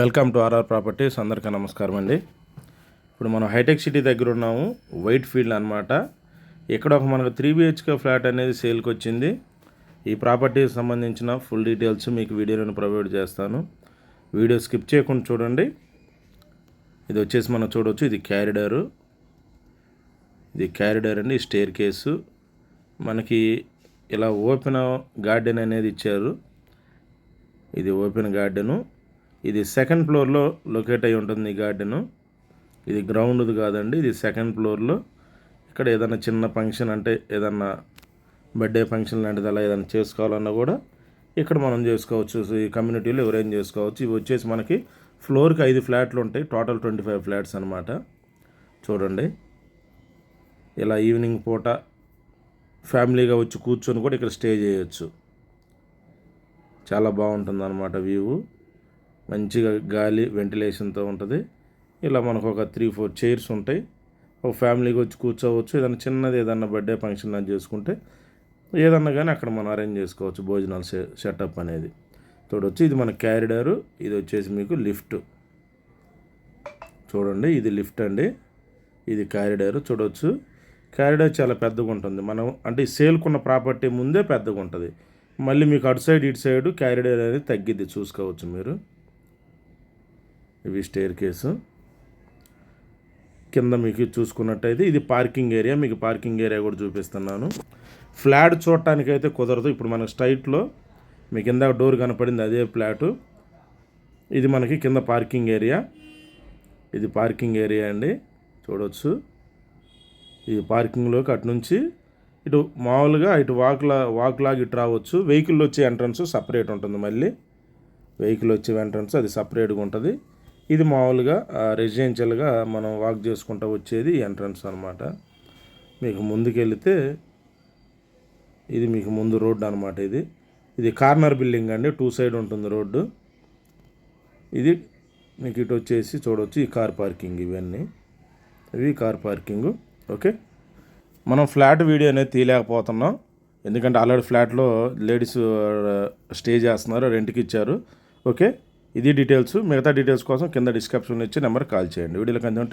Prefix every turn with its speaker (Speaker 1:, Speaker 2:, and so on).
Speaker 1: Welcome to RR properties. అందరికీ నమస్కారం అండి. ఇప్పుడు మనం హైటెక్ సిటీ దగ్గర ఉన్నాము. వైట్ ఫీల్డ్ అనమాట ఇక్కడ ఒక మనకు త్రీ బిహెచ్కే ఫ్లాట్ అనేది సేల్కి వచ్చింది. ఈ ప్రాపర్టీకి సంబంధించిన ఫుల్ డీటెయిల్స్ మీకు వీడియోలను ప్రొవైడ్ చేస్తాను. వీడియో స్కిప్ చేయకుండా చూడండి. ఇది వచ్చేసి మనం చూడవచ్చు ఇది క్యారిడరు. ఇది క్యారిడర్ అండి స్టేర్ కేసు మనకి ఇలా ఓపెన్ గార్డెన్ అనేది ఇచ్చారు. ఇది ఓపెన్ గార్డెను. ఇది సెకండ్ ఫ్లోర్లో లొకేట్ అయి ఉంటుంది ఈ గార్డెను. ఇది గ్రౌండ్ది కాదండి ఇది సెకండ్ ఫ్లోర్లో. ఇక్కడ ఏదైనా చిన్న ఫంక్షన్ అంటే ఏదన్నా బర్త్డే ఫంక్షన్ లాంటిది అలా ఏదైనా చేసుకోవాలన్నా కూడా ఇక్కడ మనం చేసుకోవచ్చు. సో ఈ కమ్యూనిటీలో ఎవరైనా చేసుకోవచ్చు? ఇవి వచ్చేసి మనకి ఫ్లోర్కి ఐదు ఫ్లాట్లు ఉంటాయి టోటల్ ట్వంటీ ఫైవ్ ఫ్లాట్స్ అనమాట చూడండి. ఇలా ఈవినింగ్ పూట ఫ్యామిలీగా వచ్చి కూర్చొని కూడా ఇక్కడ స్టే చేయొచ్చు. చాలా బాగుంటుంది అనమాట వ్యూ. మంచిగా గాలి వెంటిలేషన్తో ఉంటుంది. ఇలా మనకు ఒక త్రీ ఫోర్ చైర్స్ ఉంటాయి. ఒక ఫ్యామిలీకి వచ్చి కూర్చోవచ్చు. ఏదైనా చిన్నది ఏదన్నా బర్త్డే ఫంక్షన్ అది చేసుకుంటే ఏదన్నా కానీ అక్కడ మనం అరేంజ్ చేసుకోవచ్చు భోజనాలు సె సెటప్ అనేది. చూడవచ్చు ఇది మన క్యారిడరు. ఇది వచ్చేసి మీకు లిఫ్ట్. చూడండి ఇది లిఫ్ట్ అండి. ఇది క్యారిడర్. చూడవచ్చు క్యారిడర్ చాలా పెద్దగా ఉంటుంది. మనం అంటే సేల్కున్న ప్రాపర్టీ ముందే పెద్దగా ఉంటుంది. మళ్ళీ మీకు అటు సైడ్ ఇటు సైడ్ క్యారిడర్ అనేది తగ్గిద్ది చూసుకోవచ్చు మీరు. ఇవి స్టేర్ కేసు కింద మీకు చూసుకున్నట్టయితే ఇది పార్కింగ్ ఏరియా మీకు పార్కింగ్ ఏరియా కూడా చూపిస్తున్నాను. ఫ్లాట్ చూడటానికైతే కుదరదు. ఇప్పుడు మన స్ట్రైట్లో మీకు కింద డోర్ కనపడింది అదే ఫ్లాటు ఇది మనకి కింద పార్కింగ్ ఏరియా ఇది పార్కింగ్ ఏరియా అండి. చూడవచ్చు ఈ పార్కింగ్లోకి అటు నుంచి ఇటు మామూలుగా ఇటు వాక్లా వాక్ లాగా ఇటు రావచ్చు. వెహికల్ వచ్చే ఎంట్రన్స్ సపరేట్ ఉంటుంది మళ్ళీ. వెహికల్ వచ్చే ఎంట్రన్స్ అది సపరేట్గా ఉంటుంది. ఇది మామూలుగా రెసిడెన్షియల్గా మనం వాక్ చేసుకుంటూ వచ్చేది ఎంట్రన్స్ అనమాట మీకు ముందుకెళ్తే ఇది మీకు ముందు రోడ్డు అనమాట ఇది. ఇది కార్నర్ బిల్డింగ్ అండి టూ సైడ్ ఉంటుంది రోడ్డు. ఇది మీకు ఇటు వచ్చేసి చూడవచ్చు ఈ కార్ పార్కింగ్ ఇవన్నీ. ఇవి కార్ పార్కింగ్ ఓకే? మనం ఫ్లాట్ వీడియో అనేది తీయలేకపోతున్నాం. ఎందుకంటే ఆల్రెడీ ఫ్లాట్లో లేడీస్ స్టే చేస్తున్నారు రెంట్కి ఇచ్చారు ఓకే? ఇది డీటెయిల్స్ మిగతా డీటెయిల్స్ కోసం కింద డిస్క్రిప్షన్లో ఇచ్చి నెంబర్ కాల్ చేయండి. వీడియోలో కొంచెం